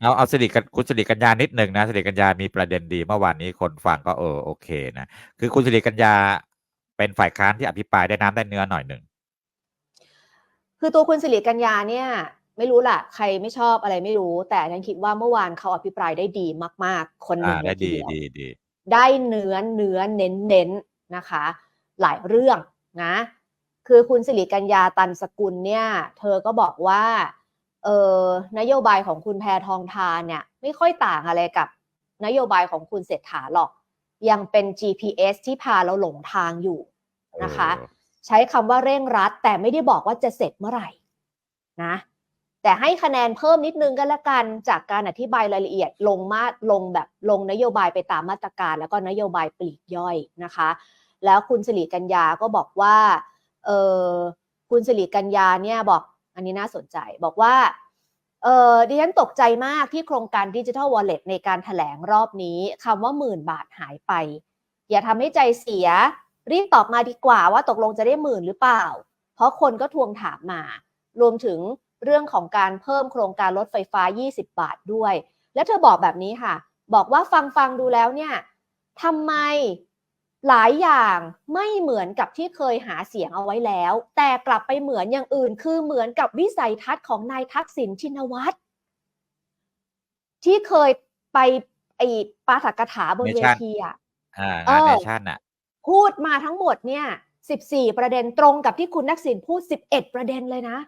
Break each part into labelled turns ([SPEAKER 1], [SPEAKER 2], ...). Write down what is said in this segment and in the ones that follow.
[SPEAKER 1] เอาเอาสิริกัญคุณสิริกัญญานิดหนึ่งนะสิริกัญญามีประเด็นดีเมื่อวานนี้คนฟังก็เออโอเคนะคือคุณสิริกัญญาเป็นฝ่ายค้านที่อภิปรายได้น้ำได้เนื้อหน่อยหนึ่ง
[SPEAKER 2] คือตัวคุณสิริกัญญาเนี่ย ไม่รู้ล่ะ ใครไม่ชอบอะไรไม่รู้ แต่ฉันคิดว่าเมื่อวานเขาอภิปรายได้ดีมาก ๆ คนหนึ่
[SPEAKER 1] อ่างได้
[SPEAKER 2] เลยที
[SPEAKER 1] ดี
[SPEAKER 2] เดียว
[SPEAKER 1] ดีดี
[SPEAKER 2] ได้เนื้อเนื้อเน้นเน้นๆนะคะ หลายเรื่องนะ คือคุณสิริกัญญาตันสกุลเนี่ย เธอก็บอกว่าเออนโยบายของคุณแพทองทานเนี่ยไม่ค่อยต่างอะไรกับนโยบายของคุณเศรษฐาหรอก ยังเป็น GPS ที่พาเราหลงทางอยู่นะคะ
[SPEAKER 1] เออ
[SPEAKER 2] ใช้คำว่าเร่งรัด แต่ไม่ได้บอกว่าจะเสร็จเมื่อไหร่นะแต่ให้คะแนนเพิ่มนิดนึงก็แล้วกันจากการอธิบายรายละเอียดลงมาลงแบบลงนโยบายไปตามมาตรการ แล้วก็นโยบายปลีกย่อยนะคะ แล้วคุณสิริกัญญาก็บอกว่าเออคุณสิริกัญญาเนี่ยบอกอันนี้น่าสนใจบอกว่าเออดิฉันตกใจมากที่โครงการดิจิทัลวอลเล็ตในการถแถลงรอบนี้คำว่าหมื่นบาทหายไป อย่าทำให้ใจเสีย รีบตอบมาดีกว่าว่าตกลงจะได้หมื่นหรือเปล่า เพราะคนก็ทวงถามมา รวมถึงเรื่องของการเพิ่มโครงการรถไฟฟ้า 20 บาทด้วย และเธอบอกแบบนี้ค่ะ บอกว่าฟังฟังดูแล้วเนี่ยทำไม หลายอย่างไม่เหมือนกับที่เคยหาเสียงเอาไว้แล้ว แต่กลับไปเหมือนอย่างอื่น คือเหมือนกับวิสัยทัศน์ของนายทักษิณชินวัตรที่เคยไปไอปาฐกถาบนเวทีอะ
[SPEAKER 1] อ่า
[SPEAKER 2] เออ
[SPEAKER 1] งานเนชั่นอะ
[SPEAKER 2] พูดมาทั้งหมดเนี่ย14ประเด็นตรงกับที่คุณนักสินพูด11ประเด็นเลยนะ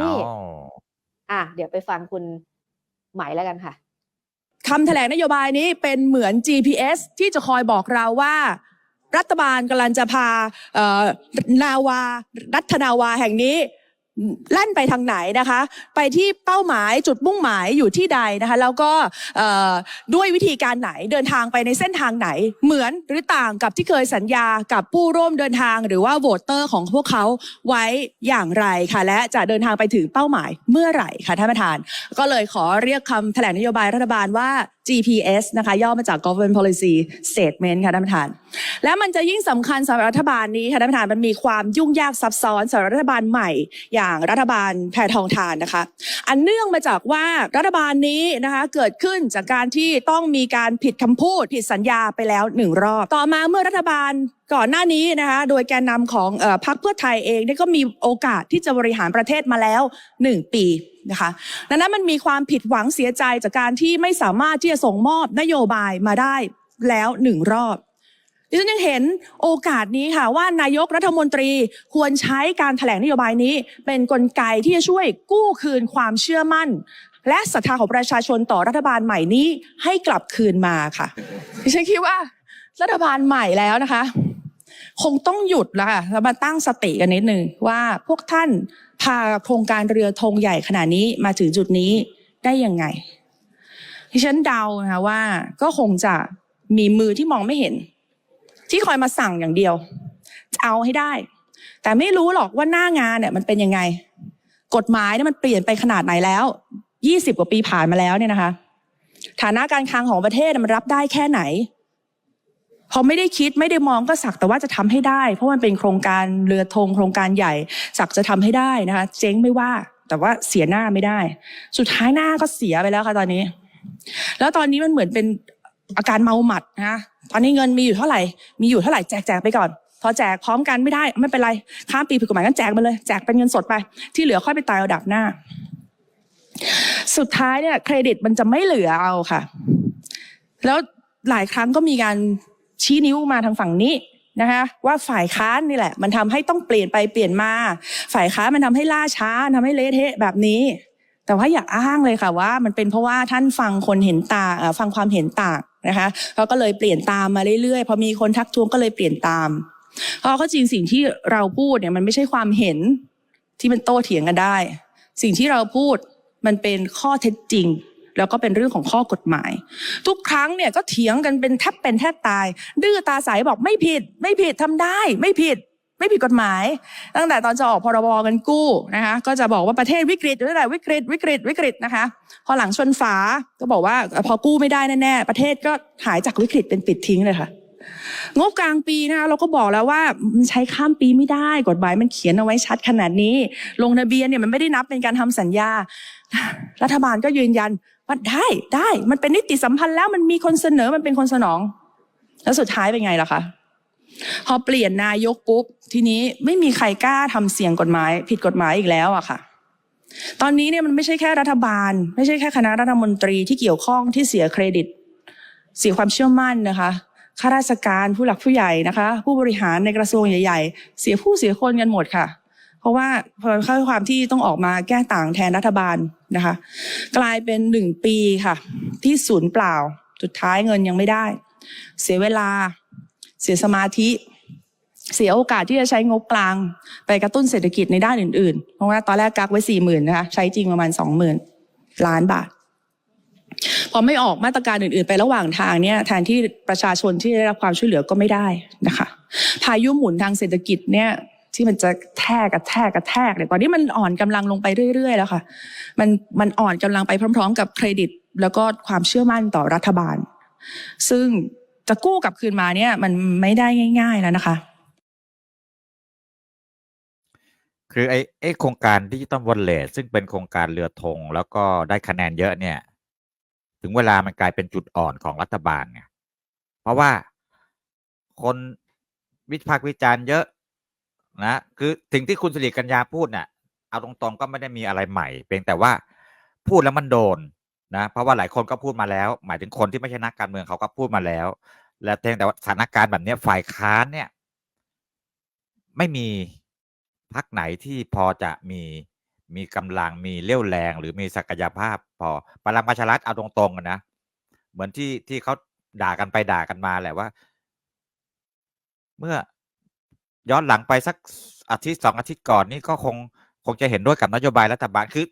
[SPEAKER 2] นี่
[SPEAKER 1] อ๋อ
[SPEAKER 2] อะเดี๋ยวไปฟังคุณไหมายแล้วกันค่ะ
[SPEAKER 3] คำแถลงนโยบายนี้เป็นเหมือน GPS ที่จะคอยบอกเราว่า รัฐบาลกำลังจะพานาวา รัฐนาวาแห่งนี้ แล่นไปทางไหนนะคะ ไปที่เป้าหมายจุดมุ่งหมายอยู่ที่ใดนะคะ แล้วก็ด้วยวิธีการไหนเดินทางไปในเส้นทางไหน เหมือนหรือต่างกับที่เคยสัญญากับผู้ร่วมเดินทางหรือว่าโหวตเตอร์ของพวกเขาไว้อย่างไรค่ะ และจะเดินทางไปถึงเป้าหมายเมื่อไหร่ค่ะท่านประธาน ก็เลยขอเรียกคำแถลงนโยบายรัฐบาลว่า GPS นะคะย่อมาจาก Government Policy Statement ค่ะท่านประธาน และมันจะยิ่งสำคัญสำหรับรัฐบาลนี้ค่ะท่านประธานมันมีความยุ่งยากซับซ้อนสำหรับรัฐบาลใหม่ อย่างรัฐบาลแพทองทานนะคะ อันเนื่องมาจากว่ารัฐบาลนี้นะคะเกิดขึ้นจากการที่ต้องมีการผิดคำพูดผิดสัญญาไปแล้วหนึ่งรอบ ต่อมาเมื่อรัฐบาล ก่อนหน้านี้นะคะโดยแกนนำของอพรรคเพื่อไทยเองก็มีโอกาสที่จะบริหารประเทศมาแล้วหนึ่งปีนะคะดังนั้นมันมีความผิดหวังเสียใจจากการที่ไม่สามารถที่จะส่งมอบนโยบายมาได้แล้วหนึ่งรอบดิฉันยังเห็นโอกาสนี้ค่ะว่านายกรัฐมนตรีควรใช้การแถลงนโยบายนี้ เป็นกลไกที่จะช่วยกู้คืนความเชื่อมั่น และศรัทธาของประชาชนต่อรัฐบาลใหม่นี้ให้กลับคืนมาค่ะดิฉันคิดว่ารัฐบาลใหม่แล้วนะคะ คงต้องหยุดแล้วค่ะแล้วมาตั้งสติกันนิดหนึ่งว่าพวกท่านพาโครงการเรือธงใหญ่ขนาดนี้มาถึงจุดนี้ได้ยังไงดิฉันเดานะคะว่าก็คงจะมีมือที่มองไม่เห็น ที่คอยมาสั่งอย่างเดียวเอาให้ได้ แต่ไม่รู้หรอกว่าหน้างานเนี่ยมันเป็นยังไง กฎหมายเนี่ยมันเปลี่ยนไปขนาดไหนแล้วยี่สิบกว่าปีผ่านมาแล้วเนี่ยนะคะ ฐานะการคลังของประเทศมันรับได้แค่ไหน พอไม่ได้คิดไม่ได้มองก็สักแต่ว่าจะทำให้ได้ เพราะมันเป็นโครงการเรือธงโครงการใหญ่ สักจะทำให้ได้นะคะ เจ๊งไม่ว่า แต่ว่าเสียหน้าไม่ได้ สุดท้ายหน้าก็เสียไปแล้วค่ะตอนนี้ แล้วตอนนี้มันเหมือนเป็นอาการเมาหมัดนะตอนนี้เงินมีอยู่เท่าไหร่ มีอยู่เท่าไหร่แจกแจกไปก่อน พอแจกพร้อมกันไม่ได้ ไม่เป็นไรข้ามปีผิดกฎหมายก็แจกมาเลยแจกเป็นเงินสดไป ที่เหลือค่อยไปตายเอาดับหน้า สุดท้ายเนี่ย เครดิตมันจะไม่เหลือเอาค่ะ แล้วหลายครั้งก็มีการ ชี้นิ้วมาทางฝั่งนี้นะคะว่าฝ่ายค้านนี่แหละ มันทำให้ต้องเปลี่ยนไปเปลี่ยนมา ฝ่ายค้านมันทำให้ล่าช้าทำให้เละเทะแบบนี้ แต่ว่าอย่าอ้างเลยค่ะว่า มันเป็นเพราะว่าท่านฟังคนเห็นต่างฟังความเห็นต่างนะคะเขาก็เลยเปลี่ยนตามมาเรื่อยๆพอมีคนทักท้วงก็เลยเปลี่ยนตามเพราะก็จริงสิ่งที่เราพูดเนี่ยมันไม่ใช่ความเห็นที่มันโต้เถียงกันได้ สิ่งที่เราพูดมันเป็นข้อเท็จจริง แล้วก็เป็นเรื่องของข้อกฎหมาย ทุกครั้งเนี่ยก็เถียงกันเป็นแทบเป็นแทบตาย ดื้อตาใสบอกไม่ผิด ไม่ผิดทำได้ ไม่ผิด ไม่ผิดกฎหมาย ตั้งแต่ตอนจะออกพรบกันกู้นะคะก็จะบอกว่าประเทศวิกฤตอยู่นั่นแหละวิกฤตวิกฤตวิกฤตนะคะพอหลังชนฝาก็บอกว่าพอกู้ไม่ได้แน่ๆประเทศก็หายจากวิกฤตเป็นปิดทิ้งเลยค่ะงบกลางปีนะคะเราก็บอกแล้วว่ามันใช้ข้ามปีไม่ได้ กฎหมายมันเขียนเอาไว้ชัดขนาดนี้ ลงทะเบียนเนี่ยมันไม่ได้นับเป็นการทำสัญญา รัฐบาลก็ยืนยัน ว่าได้ได้ มันเป็นนิติสัมพันธ์แล้วมันมีคนเสนอมันเป็นคนสนอง แล้วสุดท้ายเป็นไงล่ะคะพอเปลี่ยนนายกปุ๊บ ทีนี้ไม่มีใครกล้าทำเสี่ยงกฎหมาย ผิดกฎหมายอีกแล้วอะค่ะ ตอนนี้เนี่ยมันไม่ใช่แค่รัฐบาล ไม่ใช่แค่คณะรัฐมนตรีที่เกี่ยวข้องที่เสียเครดิต เสียความเชื่อมั่นนะคะข้าราชการผู้หลักผู้ใหญ่นะคะ ผู้บริหารในกระทรวงใหญ่ ๆ เสียผู้เสียคนกันหมดค่ะ เพราะว่าพอเข้าความที่ต้องออกมาแก้ต่างแทนรัฐบาลนะคะ กลายเป็นหนึ่งปีค่ะ ที่ศูนย์เปล่า สุดท้ายเงินยังไม่ได้ เสียเวลา เสียสมาธิ เสียโอกาสที่จะใช้งบกลาง ไปกระตุ้นเศรษฐกิจในด้านอื่นๆ เพราะว่าตอนแรกกักไว้สี่หมื่นนะคะใช้จริงประมาณสองหมื่นล้านบาทพอไม่ออกมาตรการอื่นๆ ไประหว่างทางเนี่ยแทนที่ประชาชนที่ได้รับความช่วยเหลือก็ไม่ได้นะคะ พายุหมุนทางเศรษฐกิจเนี่ย ที่มันจะแทกกระแทกกระแทกเนี่ยตอนนี้มันอ่อนกำลังลงไปเรื่อย ๆ แล้วค่ะ มันมันอ่อนกำลังไปพร้อม ๆ กับเครดิต แล้วก็ความเชื่อมั่นต่อรัฐบาล ซึ่งจะกู้กลับคืนมาเนี่ยมันไม่ได้ง่าย ๆแล้วนะคะ
[SPEAKER 1] คือไอ้ไอ้โครงการดิจิตอลวอลเล็ตซึ่งเป็นโครงการเรือธงแล้วก็ได้คะแนนเยอะเนี่ย ถึงเวลามันกลายเป็นจุดอ่อนของรัฐบาลไงเพราะว่าคนวิพากษ์วิจารณ์เยอะ นะคือสิ่งที่คุณสิริกัญญาพูดเนี่ยเอาตรงๆก็ไม่ได้มีอะไรใหม่ เพียงแต่ว่าพูดแล้วมันโดนนะเพราะว่าหลายคนก็พูดมาแล้ว หมายถึงคนที่ไม่ใช่นักการเมืองเขาก็พูดมาแล้ว และเพียงแต่ว่าสถานการณ์แบบนี้ฝ่ายค้านเนี่ย ไม่มีพักไหนที่พอจะมีมีกำลังมีเรี่ยวแรง หรือมีศักยภาพ พอพลังประชารัฐเอาตรงๆกันนะเหมือนที่ที่เขาด่ากันไปด่ากันมาแหละว่า เมื่อ ย้อนหลังไปสักอาทิตย์สองอาทิตย์ก่อนนี่ก็คงคงจะเห็นด้วยกับนโยบายรัฐบาลคือ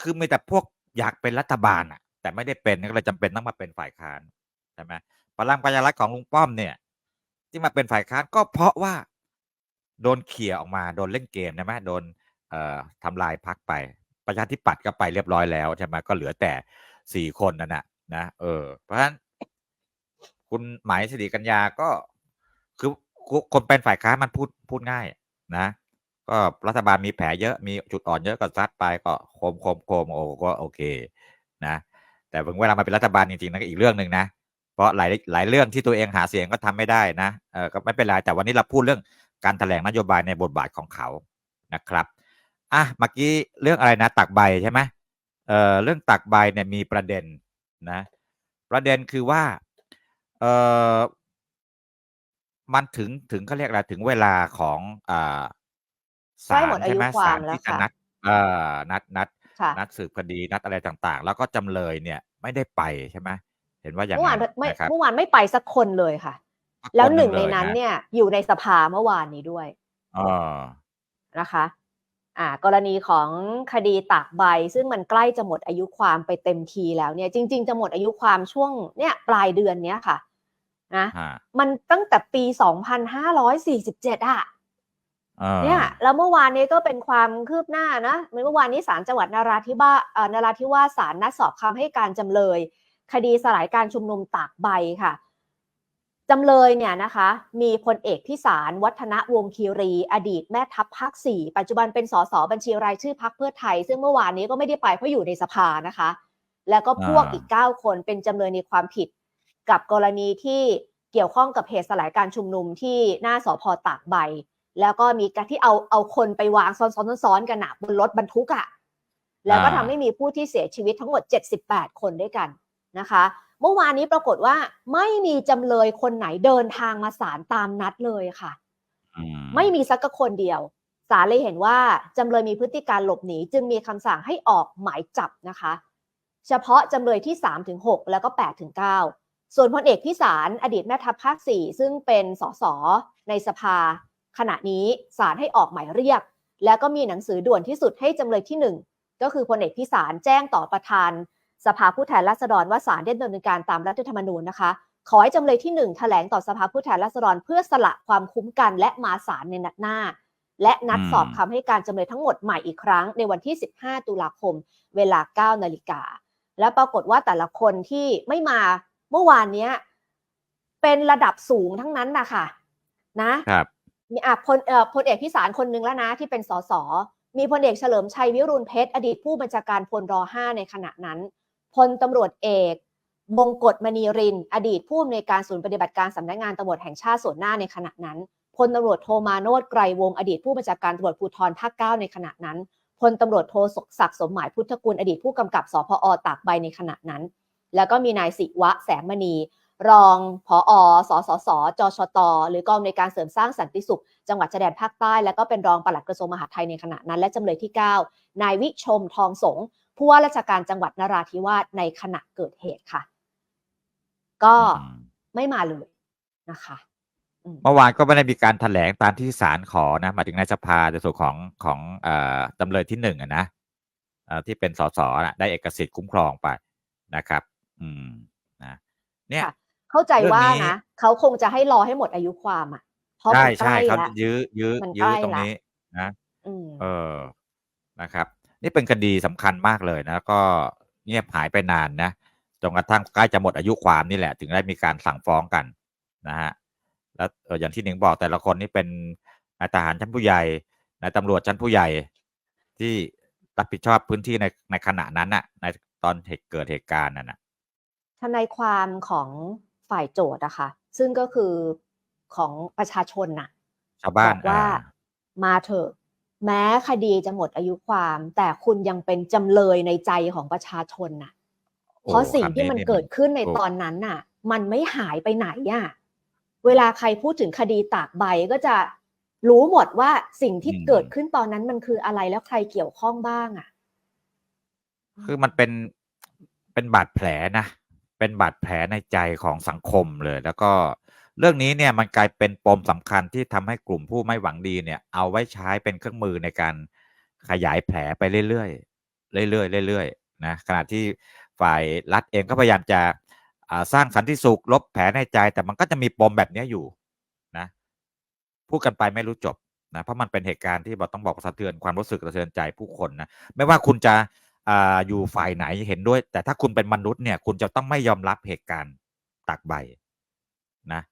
[SPEAKER 1] คือมีแต่พวกอยากเป็นรัฐบาลอะแต่ไม่ได้เป็นก็เลยจำเป็นต้องมาเป็นฝ่ายค้านใช่ไหมพลังประชารัฐของลุงป้อมเนี่ย ที่มาเป็นฝ่ายค้านก็เพราะว่าโดนเขี่ยออกมาโดนเล่นเกมใช่ไหมโดนเอ่อทำลายพักไป ประชาธิปัตย์ก็ไปเรียบร้อยแล้วใช่ไหมก็เหลือแต่สี่คนนั่นนะนะเออเพราะฉะนั้นคุณหมายสิริกัญญาก็คือ คนเป็นฝ่ายค้านมันพูดพูดง่ายนะ ก็รัฐบาลมีแผลเยอะมีจุดอ่อนเยอะก็ซัดไปก็โคมโคมโคมโอ้ก็โอเคนะแต่ถึงเวลามาเป็นรัฐบาลจริงๆนั่นก็อีกเรื่องหนึ่งนะเพราะหลายหลายเรื่องที่ตัวเองหาเสียงก็ทำไม่ได้นะเออก็ไม่เป็นไรแต่วันนี้เราพูดเรื่องการแถลงนโยบายในบทบาทของเขานะครับอะเมื่อกี้เรื่องอะไรนะ ตักใบใช่ไหมเออเรื่องตักใบเนี่ยมีประเด็นนะ ประเด็นคือว่าเออ มันถึงถึงเขาเรียกอะไรถึงเวลาของอ่า
[SPEAKER 2] ใกล้
[SPEAKER 1] ศา
[SPEAKER 2] หม
[SPEAKER 1] ล
[SPEAKER 2] ดอา
[SPEAKER 1] ใช่
[SPEAKER 2] ยุ
[SPEAKER 1] ไหม
[SPEAKER 2] ควา
[SPEAKER 1] ศามล
[SPEAKER 2] แล้ว
[SPEAKER 1] ที่จะ
[SPEAKER 2] ค่ะ
[SPEAKER 1] นัดเอ่อนัดนัด
[SPEAKER 2] ค่ะ
[SPEAKER 1] นัดสืบคดีนัดอะไรต่างๆ แล้วก็จำเลยเนี่ย ไม่ได้ไปใช่ไหมเห็นว่าอย่าง
[SPEAKER 2] เมื่อวา
[SPEAKER 1] นั้นน
[SPEAKER 2] ไม่
[SPEAKER 1] นะครับ
[SPEAKER 2] เมื่อวานไม่ไปสักคนเลยค่ะ
[SPEAKER 1] สัก
[SPEAKER 2] แล้ว
[SPEAKER 1] คน
[SPEAKER 2] หนึ่งใน
[SPEAKER 1] เลย
[SPEAKER 2] นั้นะเนี่ย อยู่ในสภาเมื่อวานนี้ด้วย
[SPEAKER 1] เออ
[SPEAKER 2] นะคะ อ่า กรณีของคดีตากใบ ซึ่งมันใกล้จะหมดอายุความไปเต็มทีแล้วเนี่ย จริง ๆ จะหมดอายุความช่วงเนี่ยปลายเดือนเนี้ยค่ะ นะ
[SPEAKER 1] ฮะ
[SPEAKER 2] มันตั้งแต่ปี 2547อะ
[SPEAKER 1] เออ
[SPEAKER 2] เนี่ยแล้วเมื่อวานนี้ก็เป็นความคืบหน้านะเมื่อวานนี้ศาลจังหวัดนาราธิวาสเอ่อนราธิวาสศาลนัดสอบคำให้การจำเลย คดีสลายการชุมนุมตากใบค่ะจำเลยเนี่ยนะคะมีพลเอกพิสารวัฒนวงศ์คีรี อดีตแม่ทัพภาคสี่ปัจจุบันเป็นสสบัญชีรายชื่อพักเพื่อไทย ซึ่งเมื่อวานนี้ก็ไม่ได้ไปเพราะอยู่ในสภานะคะ แล้วก็พวกอีก 9 คนเป็นจำเลยในความผิด กับกรณีที่เกี่ยวข้องกับเหตุสลายการชุมนุมที่หน้าสพตากใบ แล้วก็มีการที่เอาเอาคนไปวางซ้อนๆๆๆกันนะบนรถบรรทุกอะ่ะแล้วก็ทำให้มีผู้ที่เสียชีวิตทั้งหมด 78 คนด้วยกันนะคะ เมื่อวานนี้ปรากฏว่าไม่มีจำเลยคนไหนเดินทางมาศาลตามนัดเลยค่ะ
[SPEAKER 1] อื
[SPEAKER 2] ไม่มีสักคนเดียวศาลเลยเห็นว่าจำเลยมีพฤติการหลบหนีจึงมีคำสั่งให้ออกหมายจับนะคะ เฉพาะจำเลยที่3ถึง6แล้วก็8ถึง9 ส่วนพลเอกพิสารอดีตแม่ทัพภาค4ซึ่งเป็นสสในสภา ขณะนี้ศาลให้ออกหมายเรียก แล้วก็มีหนังสือด่วนที่สุดให้จำเลยที่ 1 ก็คือพลเอกพิสารแจ้งต่อประธาน สภาผู้แทนราษฎรว่าศาลได้ดำเนินการตามรัฐธรรมนูญนะคะ ขอให้จำเลยที่ 1 แถลงต่อสภาผู้แทนราษฎรเพื่อสละความคุ้มกันและมาศาลในนัดหน้า และนัดสอบคำให้การจำเลยทั้งหมดใหม่อีกครั้งในวันที่ 15 ตุลาคม เวลา 9 นาฬิกาและปรากฏว่าแต่ละคนที่ไม่มา เมื่อวานเนี้ย เป็นระดับสูงทั้งนั้นนะคะนะครับมีอะพลเอ่อพลเอกพิสารคนนึงแล้วนะ ที่เป็นสสมีพลเอกเฉลิมชัยวิรุณเพชรอดีตผู้บัญชาการพลร5ในขณะนั้นพลตำรวจเอกบงกฎมณีริน อดีตผู้อำนวยการศูนย์ปฏิบัติการสำนักงานตำรวจแห่งชาติส่วนหน้าในขณะนั้นพลตำรวจโทมาโนดไกรวงศ์อดีตผู้บัญชาการตำรวจภูธรภาคเก้าในขณะนั้นพลตำรวจโทศักดิ์สมหมายพุทธกุลอดีตผู้กำกับสพอตากใบในขณะนั้น แล้วก็มีนายศิวะแสงมณี รองผอสสส จชต หรือกองในวยการเสริมสร้างสันติสุข จังหวัดชายแดนภาคใต้ แล้วก็เป็นรองปลัดกระทรวงมหาดไทยในขณะนั้น และจำเลยที่ 9 นายวิชมทองสงฆ์ผู้ว่าราชการจังหวัดนราธิวาสในขณะเกิดเหตุค่ะ ก็
[SPEAKER 1] อืม
[SPEAKER 2] ไม่มาเลยนะคะอืม
[SPEAKER 1] เมื่อวานก็ไม่ได้มีการแถลงตามที่ศาลขอนะหมายถึงในสภาในส่วนของของเอ่อจำเลยที่หนึ่งอะนะเอ่อที่เป็นสสนะได้เอกสิทธิ์คุ้มครองไปนะครับ อืมนะเนี่ย
[SPEAKER 2] ค่ะเข้าใจว่า
[SPEAKER 1] เรื่องนี้
[SPEAKER 2] นะเขาคงจะให้รอให้หมดอายุความอะเพราะ
[SPEAKER 1] ใช่
[SPEAKER 2] มันใก
[SPEAKER 1] ใช่
[SPEAKER 2] ล้
[SPEAKER 1] เขา
[SPEAKER 2] แล้ว
[SPEAKER 1] ยื้อยื้อ
[SPEAKER 2] มันใก
[SPEAKER 1] ยื้
[SPEAKER 2] ล้
[SPEAKER 1] อตรง
[SPEAKER 2] ละ
[SPEAKER 1] นี้นะ
[SPEAKER 2] อืม
[SPEAKER 1] เออนะครับ นี่เป็นคดีสำคัญมากเลยนะก็เงียบหายไปนานนะจนกระทั่งใกล้จะหมดอายุความนี่แหละ ถึงได้มีการสั่งฟ้องกันนะฮะแล้วเอ่ออย่างที่หนิงบอกแต่ละคนนี่เป็นนายทหารชั้นผู้ใหญ่นายตำรวจชั้นผู้ใหญ่ที่รับผิดชอบพื้นที่ในในขณะนั้นน่ะในตอนเหตุเกิดเหตุการณ์นั่นน่ะ
[SPEAKER 2] ท นายความของฝ่ายโจทย์อะค่ะ ซึ่งก็คือของประชาชนน่ะ
[SPEAKER 1] ชาวบ้าน
[SPEAKER 2] บอกว่า
[SPEAKER 1] อ่า
[SPEAKER 2] มาเถอะแม้คดีจะหมดอายุความ แต่คุณยังเป็นจำเลยในใจของประชาชนน่ะ
[SPEAKER 1] โอ้
[SPEAKER 2] เพราะสิ่งที่
[SPEAKER 1] คำ
[SPEAKER 2] มัน
[SPEAKER 1] นี่
[SPEAKER 2] เกิดขึ้นใน
[SPEAKER 1] ถูก
[SPEAKER 2] ตอนนั้นน่ะ มันไม่หายไปไหนอะเวลาใครพูดถึงคดีตากใบก็จะรู้หมดว่าสิ่งที่เกิดขึ้นตอนนั้นมันคืออะไรแล้วใครเกี่ยวข้องบ้างอะ
[SPEAKER 1] คือมันเป็นเป็นบาดแผลนะ เป็นบาดแผลในใจของสังคมเลย แล้วก็เรื่องนี้เนี่ยมันกลายเป็นปมสำคัญที่ทำให้กลุ่มผู้ไม่หวังดีเนี่ย เอาไว้ใช้เป็นเครื่องมือในการขยายแผลไปเรื่อยๆเรื่อยๆเรื่อยๆนะขณะที่ฝ่ายรัฐเองก็พยายามจะสร้างสันติสุขลบแผลในใจ แต่มันก็จะมีปมแบบนี้อยู่นะพูดกันไปไม่รู้จบนะเพราะมันเป็นเหตุการณ์ที่บอกต้องบอกสะเทือนความรู้สึกสะเทือนใจผู้คนนะไม่ว่าคุณจะ อ่าอยู่ฝ่ายไหนเห็นด้วย แต่ถ้าคุณเป็นมนุษย์เนี่ย คุณจะต้องไม่ยอมรับเหตุการณ์ตักใบนะ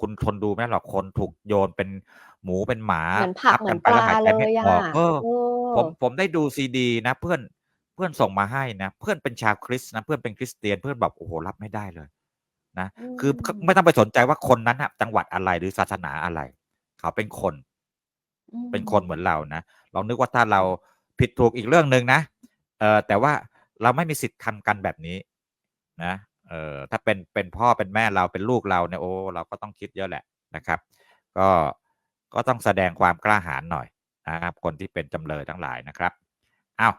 [SPEAKER 1] คุณทนดูไหมหรอกคนถูกโยนเป็นหมูเป็นหมา
[SPEAKER 2] เหมือนผัก
[SPEAKER 1] ทับ
[SPEAKER 2] เหมื
[SPEAKER 1] กั
[SPEAKER 2] อน
[SPEAKER 1] ไป
[SPEAKER 2] ป
[SPEAKER 1] แล้ว
[SPEAKER 2] ลา
[SPEAKER 1] หายใจ
[SPEAKER 2] เล
[SPEAKER 1] ไม่
[SPEAKER 2] ย
[SPEAKER 1] อ
[SPEAKER 2] อะ
[SPEAKER 1] อกเออ
[SPEAKER 2] เออ
[SPEAKER 1] ผมผมได้ดูซีดีนะ เพื่อนเพื่อนส่งมาให้นะ เพื่อนเป็นชาวคริสต์นะเพื่อนเป็นคริสเตียนเพื่อนแบบโอ้โหรับไม่ได้เลยนะ
[SPEAKER 2] ม
[SPEAKER 1] คือไม่ต้องไปสนใจว่าคนนั้นอะจังหวัดอะไรหรือศาสนาอะไร เขาเป็นคน
[SPEAKER 2] อืม
[SPEAKER 1] เป็นคนเหมือนเรานะเรานึกว่าถ้าเราผิดถูกอีกเรื่องหนึ่งนะ เออแต่ว่าเราไม่มีสิทธิ์ทำกันแบบนี้นะเออถ้าเป็นเป็นพ่อเป็นแม่เราเป็นลูกเราเนี่ยโอ้เราก็ต้องคิดเยอะแหละนะครับ ก็ก็ต้องแสดงความกล้าหาญหน่อยนะครับ คนที่เป็นจำเลยทั้งหลายนะครับอ้าว